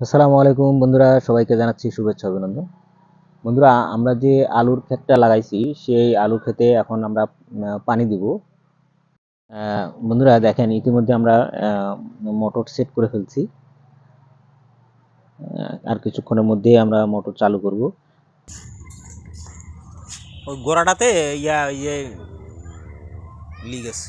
আসসালামু আলাইকুম বন্ধুরা, সবাইকে জানাচ্ছি শুভেচ্ছা অভিনন্দন। বন্ধুরা, আমরা যে আলুর ক্ষেতটা লাগাইছি, সেই আলুর ক্ষেতে এখন আমরা পানি দিব। বন্ধুরা, দেখেন, ইতিমধ্যে আমরা মোটর সেট করে ফেলছি। আর কিছুক্ষণের মধ্যে আমরা মোটর চালু করব। ওই গোড়াটাতে ইয়া ইয়ে লিগেছে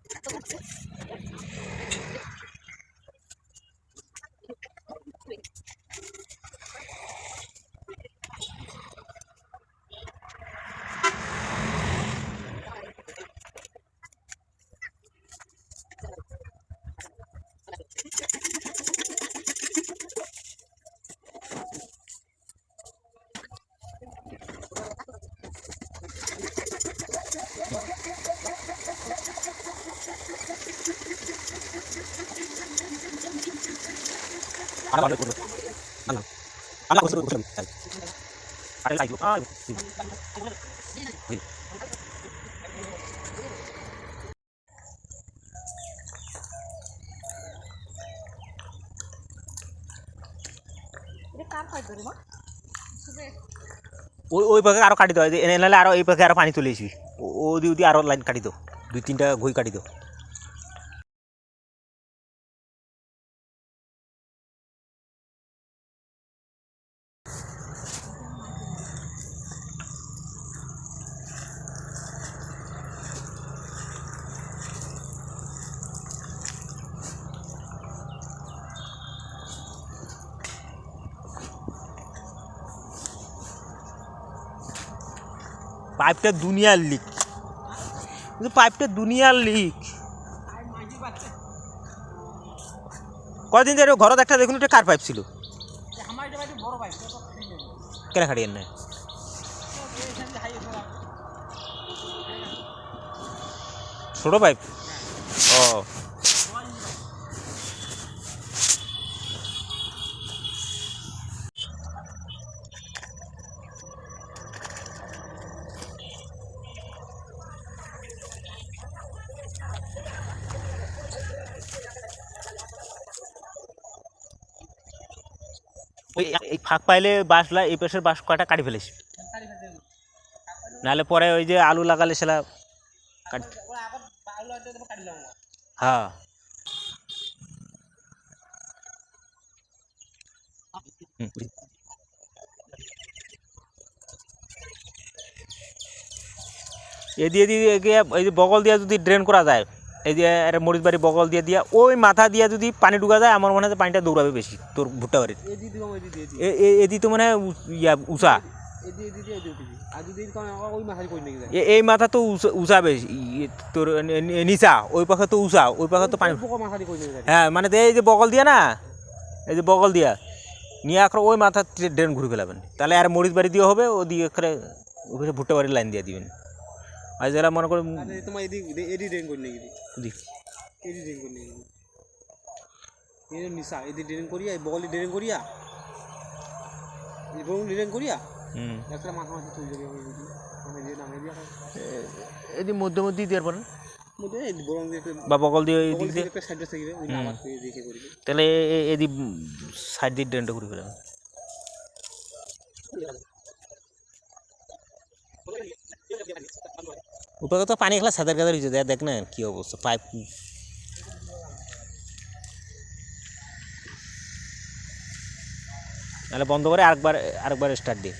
আরে ভালো করে আল্লাহ আল্লাহ করে করে আরে কাটি দাও এনে নাহলে আরও এই পাখে আরও পানি তুলে আসবি। ও- ও দি ওদি আরও লাইন কাটি দাও। দুই তিনটা ঘই কাটি দাও। পাইপটা দুনিয়ার লিক কিন্তু পাইপটা দুনিয়ার লিক কদিন ধরে ঘরত একটা দেখুন, এটা কার পাইপ ছিল? কেন খাড়িয়ে না ছোট পাইপ ও। ওই এই ফাঁক পাইলে বাঁশলা এই পাশের বাঁশ কয়টা কাটি ফেলেছি নাহলে পরে ওই যে আলু লাগালে সেটা কাট হ্যাঁ। এ দিয়ে এই যে বগল দিয়ে যদি ড্রেন করা যায় এই যে মরিচ বাড়ি বগল দিয়ে দিয়া ওই মাথা দিয়ে যদি পানি ঢুকা যায় আমার মনে হয় পানিটা দৌড়াবে বেশি তোর ভুট্টা বাড়ির। এদি তো মানে ইয়া উষা। এই মাথা তো উষা- বেশি তোর নি- নি- নিচা ওই পাখে তো উষা ওই পাখে তো পানি হ্যাঁ মানে এই যে বগল দিয়া না এই যে বগল দিয়া নিয়ে আখর ওই মাথা ড্রেন ঘুরে ফেলাবেন। তাহলে আর মরিচ বাড়ি দিয়ে হবে ও দিয়ে করে ওখানে ভুট্টা বাড়ির লাইন দিয়ে দিবেন। আর যারা মনে আরে তোমার এদি এদি ড্রেন কই নাকি দি- এদি ড্রেন কই নাকি এই নিসা এদি ড্রেন করিয়া বগলি ড্রেন করিয়া বগলি ড্রেন করিয়া হুম। একটা মাথা মাথা তুই যাবে এদি মধ্যে মধ্যেই দেওয়ার একটা বা বগল দিয়ে এই দিক দিয়ে তাহলে এদি সাইড দিয়ে ড্রেনটা উপরে তো পানি খেলা সাঁতার কাতার হয়েছে দেখ না কী অবস্থা, পাইপ নাহলে বন্ধ করে আরেকবার আরেকবার স্টার্ট দিই।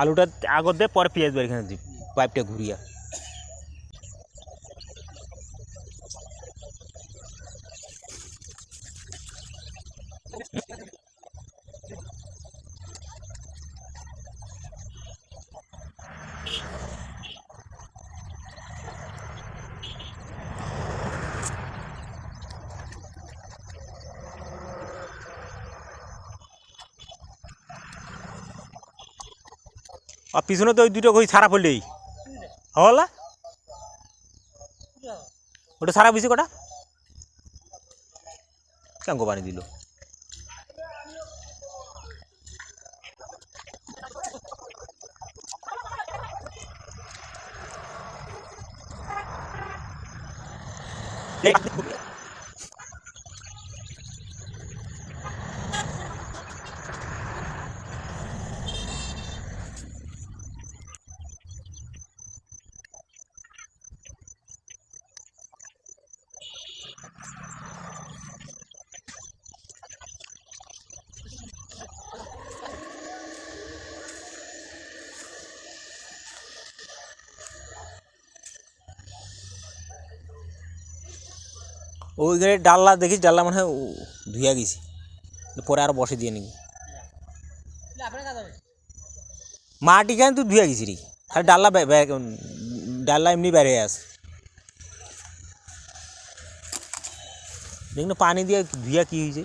আলুটা আগর দে, পরে পেঁয়াজ বাড়ি এখানে দিই পাইপটা ঘুরিয়া। আর পিছনে তো ওই দুটো ওই ছাড়া পড়লেই হলা? ওটা সারা বেশি কটা? কেন পানি দিল? ওইখানে ডাল্লা দেখিস ডাল্লা মনে হয় ধুয়া গেছি। পরে আর বসে দিয়ে নিবি। মাটি কেন তুই ধুয়া গেছি রে খালি ডাল্লা ডাল্লা এমনি বেড়ে আছে। দেখুন পানি দিয়ে ধুয়া কি হয়েছে?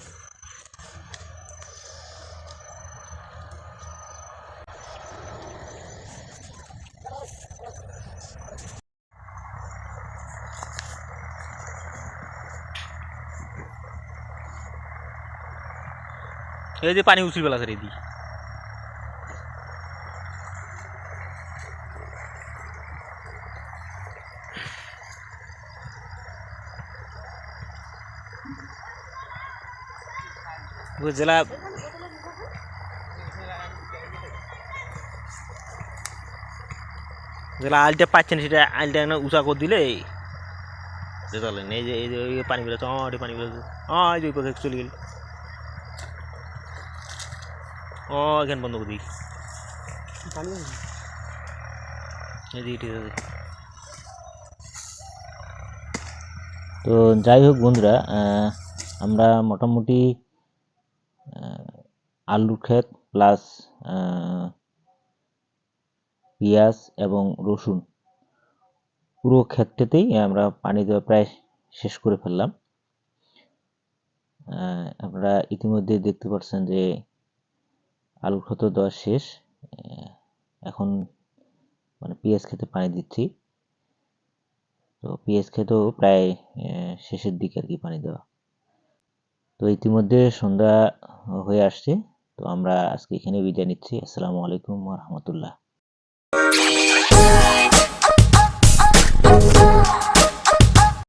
এই যে পানি উচিল বেলা রে দি ও জেলা জেলা আলটা পাচ্ছেন সেটা আলটা না উঁচা করে দিলে চলে এই যে এই যে এই পানি বেরোচ্ছে হ্যাঁ এটা পানি বেরোচ্ছে হ্যাঁ এই যে ওই পাখি চলে গেল ও, এখানে বন্ধ করে দিই তো যাই হোক বন্ধুরা আমরা মোটামুটি আলুর ক্ষেত প্লাস পেঁয়াজ এবং রসুন পুরো ক্ষেতটাতেই আমরা পানি দেওয়া প্রায় শেষ করে ফেললাম। আপনারা ইতিমধ্যে দেখতে পাচ্ছেন যে আলুর ক্ষেত দেওয়া শেষ। এখন মানে পেঁয়াজ খেতে পানি দিচ্ছি। তো পেঁয়াজ খেতেও প্রায় শেষের দিকে আর কি পানি দেওয়া। তো ইতিমধ্যে সন্ধ্যা হয়ে আসছে। তো আমরা আজকে এখানে বিদায় নিচ্ছি। আসসালামু আলাইকুম রহমতুল্লাহ।